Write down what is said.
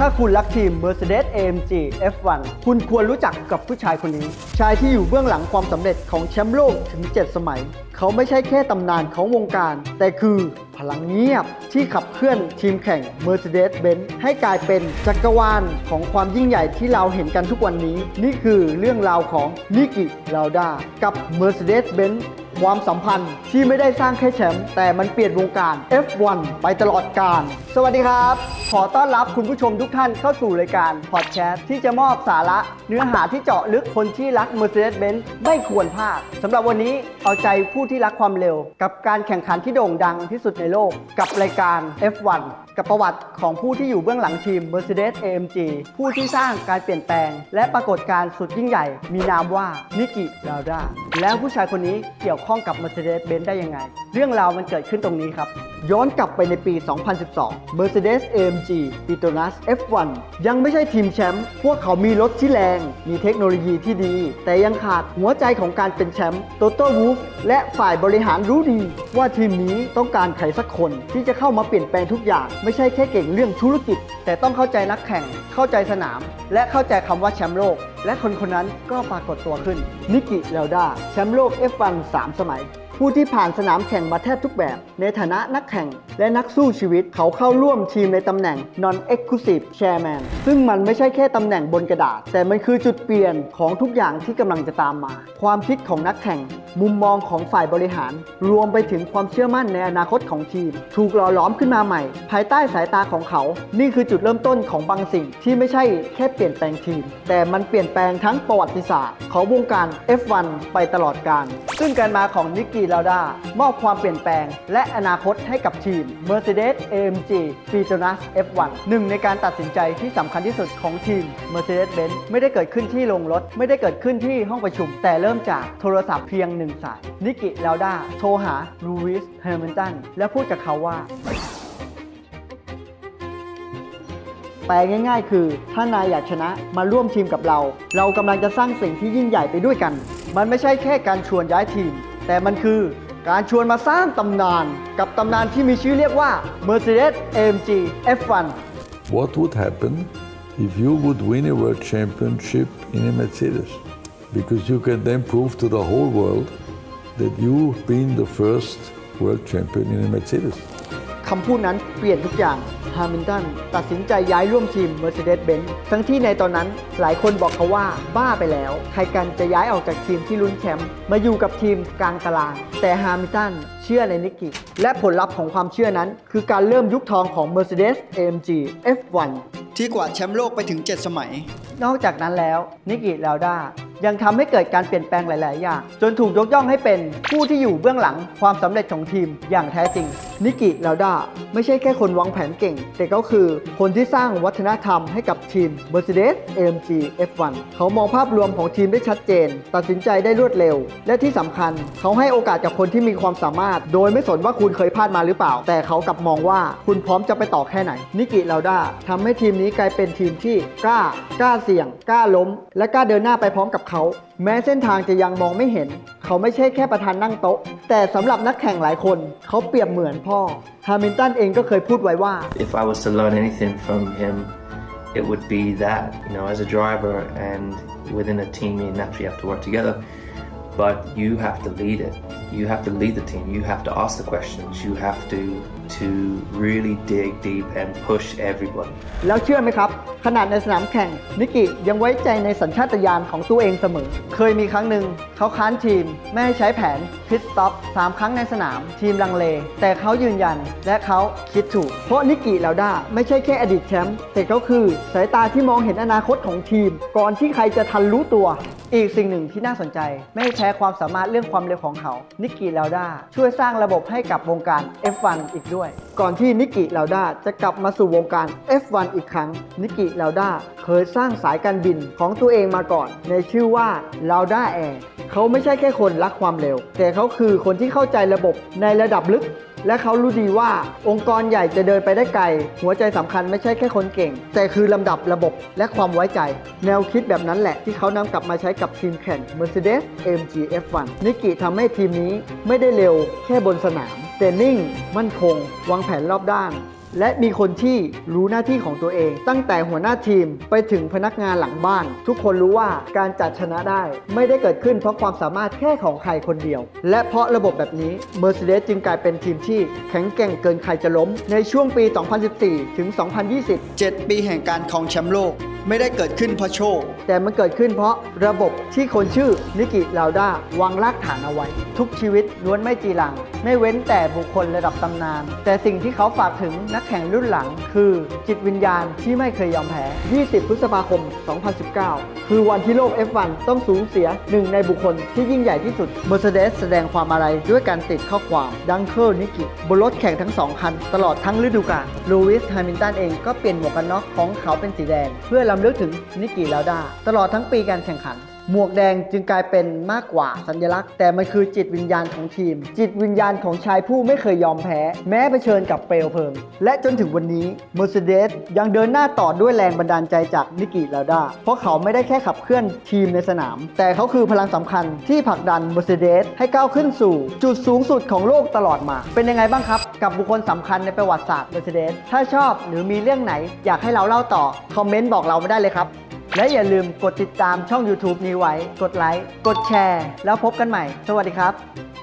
ถ้าคุณรักทีม Mercedes AMG F1 คุณควรรู้จักกับผู้ชายคนนี้ ชายที่อยู่เบื้องหลังความสำเร็จของแชมป์โลกถึง 7 สมัย เขาไม่ใช่แค่ตำนานของวงการ แต่คือพลังเงียบที่ขับเคลื่อนทีมแข่ง Mercedes-Benz ให้กลายเป็นจักรวาลของความยิ่งใหญ่ที่เราเห็นกันทุกวันนี้ นี่คือเรื่องราวของนิกิลาวดากับ Mercedes-Benz ความสัมพันธ์ที่ไม่ได้สร้างแค่แชมป์แต่มันเปลี่ยนวงการ F1 ไปตลอดกาลสวัสดีครับ ขอต้อนรับคุณผู้ชมทุกท่านเข้าสู่รายการพอดแคสต์ที่จะมอบสาระ เนื้อหาที่เจาะลึกคนที่รัก Mercedes-Benz ไม่ควรพลาดสำหรับวันนี้เอาใจผู้ที่รักความเร็ว กับการแข่งขันที่โด่งดังที่สุดในโลก กับรายการ F1 กับประวัติของผู้ที่อยู่เบื้องหลังทีม Mercedes AMG ผู้ที่สร้างการเปลี่ยนแปลง และปรากฏการณ์สุดยิ่งใหญ่ มีนามว่านิกิลาวดาแล้วผู้ชายคนนี้เกี่ยวข้องกับ Mercedes-Benz ได้ยังไง เรื่องราวมันเกิดขึ้นตรงนี้ครับ ย้อนกลับไปในปี 2012 Mercedes AMG Petronas F1 ยังไม่ใช่ทีมแชมป์พวกเขามีรถที่แรง มีเทคโนโลยีที่ดี แต่ยังขาดหัวใจของการเป็นแชมป์โตโต้วูฟและฝ่ายบริหารรู้ดี ว่าทีมนี้ต้องการใครสักคนที่จะเข้ามาเปลี่ยนแปลงทุกอย่าง ไม่ใช่แค่เก่งเรื่องธุรกิจ แต่ต้องเข้าใจนักแข่ง เข้าใจสนาม และเข้าใจคำว่าแชมป์โลก และคนคนนั้นก็ปรากฏตัวขึ้นนิกิเลวดาแชมป์โลก F1 3 สมัย ผู้ที่ผ่านสนามแข่งมาแทบทุกแบบ ในฐานะนักแข่งและนักสู้ชีวิตเขาเข้าร่วมทีมในตำแหน่ง Non-Exclusive Chairman ซึ่งมันไม่ใช่แค่ตำแหน่งบนกระดาษ แต่มันคือจุดเปลี่ยนของทุกอย่างที่กำลังจะตามมา ความคิดของนักแข่ง มุมมองของฝ่ายบริหาร รวมไปถึงความเชื่อมั่นในอนาคตของทีม ถูกหล่อหลอมขึ้นมาใหม่ ภายใต้สายตาของเขา นี่คือจุดเริ่มต้นของบางสิ่งที่ไม่ใช่แค่เปลี่ยนแปลงทีม แต่มันเปลี่ยนแปลงทั้งประวัติศาสตร์ของวงการ F1 ไปตลอดกาลซึ่งการมาของนิกกี้ลาวดามอบความเปลี่ยนแปลง และอนาคตให้กับทีม Mercedes AMG Petronas F1 หนึ่งในการตัดสินใจที่สำคัญที่สุดของทีม Mercedes-Benz ไม่ได้เกิดขึ้นที่โรงรถ ไม่ได้เกิดขึ้นที่ห้องประชุม แต่เริ่มจากโทรศัพท์เพียงหนึ่งสายนิกิลาวด้าโทรหาลูวิสแฮอร์มิลตันและพูดกับเขาว่าแปลง่ายๆ คือ ถ้านายอยากชนะมาร่วมทีมกับเรา เรากำลังจะสร้างสิ่งที่ยิ่งใหญ่ไปด้วยกัน มันไม่ใช่แค่การชวนย้ายทีม แต่มันคือการชวนมาสร้างตำนาน กับตำนานที่มีชื่อเรียกว่า Mercedes AMG F1 What would happen if you would win a world championship in a Mercedes? Because you can then prove to the whole world that you've been the first world champion in a Mercedes. คำพูดนั้นเปลี่ยนทุกอย่างฮามิลตันตัดสินใจย้ายร่วมทีม Mercedes-Benz ทั้งที่ในตอนนั้นหลายคนบอกเขาว่าบ้าไปแล้ว ใครกันจะย้ายออกจากทีมที่ลุ้นแชมป์มาอยู่กับทีมกลางตาราง แต่ฮามิลตันเชื่อในนิกกิและผลลัพธ์ของความเชื่อนั้น คือการเริ่มยุคทองของ Mercedes AMG F1 ที่กวาดแชมป์โลกไปถึง 7 สมัย นอกจากนั้นแล้วนิกิลาวดา ยังทำให้เกิดการเปลี่ยนแปลงหลาย ๆ อย่าง จนถูกยกย่องให้เป็นผู้ที่อยู่เบื้องหลังความสำเร็จของทีมอย่างแท้จริงนิกิลาวดาไม่ใช่แค่คนวางแผนเก่ง แต่ก็คือคนที่สร้างวัฒนธรรมให้กับทีม Mercedes AMG F1 เขามองภาพรวมของทีมได้ชัดเจน ตัดสินใจได้รวดเร็ว และที่สำคัญ เขาให้โอกาสกับคนที่มีความสามารถ โดยไม่สนว่าคุณเคยพลาดมาหรือเปล่า แต่เขากลับมองว่าคุณพร้อมจะไปต่อแค่ไหน นิกิลาวดาทำให้ทีมนี้กลายเป็นทีมที่กล้ากล้าเสี่ยง กล้าล้ม และกล้าเดินหน้าไปพร้อมกับเขา แม้เส้นทางจะยังมองไม่เห็น เขาไม่ใช่แค่ประธานนั่งโต๊ะ แต่สำหรับนักแข่งหลายคน เขาเปรียบเหมือนพ่อฮามิลตันเองก็เคยพูดไว้ว่า if I was to learn anything from him, it would be that, you know, as a driver and within a team, you naturally have to work together, but you have to lead it. You have to lead the team. You have to ask the questions. You have to to really dig deep and push everybody. แล้วเชื่อไหมครับขนาดในสนามแข่ง นิกิยังไว้ใจในสัญชาตญาณของตัวเองเสมอ เคยมีครั้งหนึ่งเขาค้านทีม ไม่ให้ใช้แผนพิทสต็อปสามครั้งในสนาม ทีมลังเล แต่เขายืนยันและเขาคิดถูก เพราะนิกิลาวด้าไม่ใช่แค่อดีตแชมป์แต่เขาคือ สายตาที่มองเห็นอนาคตของทีม ก่อนที่ใครจะทันรู้ตัว อีกสิ่งหนึ่งที่น่าสนใจ ไม่แพ้ความสามารถเรื่องความเร็วของเขานิกิลาวด้าช่วยสร้างระบบให้กับวงการ F1 อีกด้วย ก่อนที่นิกิลาวด้าจะกลับมาสู่วงการ F1 อีกครั้ง นิกิลาวด้าเคยสร้างสายการบินของตัวเองมาก่อน ในชื่อว่าลาวด้าแอร์เขาไม่ใช่แค่คนรักความเร็ว แต่เขาคือคนที่เข้าใจระบบในระดับลึก และเขารู้ดีว่าองค์กรใหญ่จะเดินไปได้ไกล หัวใจสำคัญไม่ใช่แค่คนเก่ง แต่คือลำดับระบบและความไว้ใจ แนวคิดแบบนั้นแหละที่เขานำกลับมาใช้กับทีมแข่ง Mercedes AMG F1 นิกิทำให้ทีมนี้ไม่ได้เร็วแค่บนสนาม แต่นิ่ง มั่นคง วางแผนรอบด้าน และมีคนที่รู้หน้าที่ของตัวเอง ตั้งแต่หัวหน้าทีมไปถึงพนักงานหลังบ้าน ทุกคนรู้ว่าการจัดชนะได้ ไม่ได้เกิดขึ้นเพราะความสามารถแค่ของใครคนเดียว และเพราะระบบแบบนี้ Mercedes จึงกลายเป็นทีมที่แข็งแกร่งเกินใครจะล้ม ในช่วงปี 2014 ถึง 2020 7 ปีแห่งการครองแชมป์โลกไม่ได้เกิดขึ้นเพราะโชค แต่มันเกิดขึ้นเพราะระบบที่คนชื่อนิกิลาวดาวางรากฐานเอาไว้ ทุกชีวิตล้วนไม่จีรัง ไม่เว้นแต่บุคคลระดับตำนาน แต่สิ่งที่เขาฝากถึงนัักแข่งรุ่นหลัง คือจิตวิญญาณที่ไม่เคยยอมแพ้ 20 พฤษภาคม 2019 คือวันที่โลก F1 ต้องสูญเสียหนึ่งในบุคคลที่ยิ่งใหญ่ที่สุด Mercedes แสดงความอะไรด้วยการติดข้อความดังเคิลนิกิบนรถแข่งทั้งสองคัน ตลอดทั้งฤดูกาลลูวิสแฮมิลตันเองก็เปลี่ยนหมวกกันน็อกของเขาเป็นสีแดง เพื่อลำลึกถึงนิกิลาวดาตลอดทั้งปีการแข่งขัน หมวกแดงจึงกลายเป็นมากกว่าสัญลักษณ์ แต่มันคือจิตวิญญาณของทีม จิตวิญญาณของชายผู้ไม่เคยยอมแพ้ แม้เผชิญกับเปลวเพลิง และจนถึงวันนี้ Mercedes ยังเดินหน้าต่อด้วยแรงบันดาลใจจากนิกิลาดาเพราะเขาไม่ได้แค่ขับเคลื่อนทีมในสนาม แต่เขาคือพลังสำคัญที่ผลักดัน Mercedes ให้ก้าวขึ้นสู่ จุดสูงสุดของโลกตลอดมา เป็นยังไงบ้างครับ กับบุคคลสำคัญในประวัติศาสตร์ Mercedes ถ้าชอบหรือมีเรื่องไหน อยากให้เราเล่าต่อคอมเมนต์บอกเราไม่ได้เลยครับ และอย่าลืมกดติดตามช่อง YouTube นี้ไว้ กดไลค์ กดแชร์ แล้วพบกันใหม่ สวัสดีครับ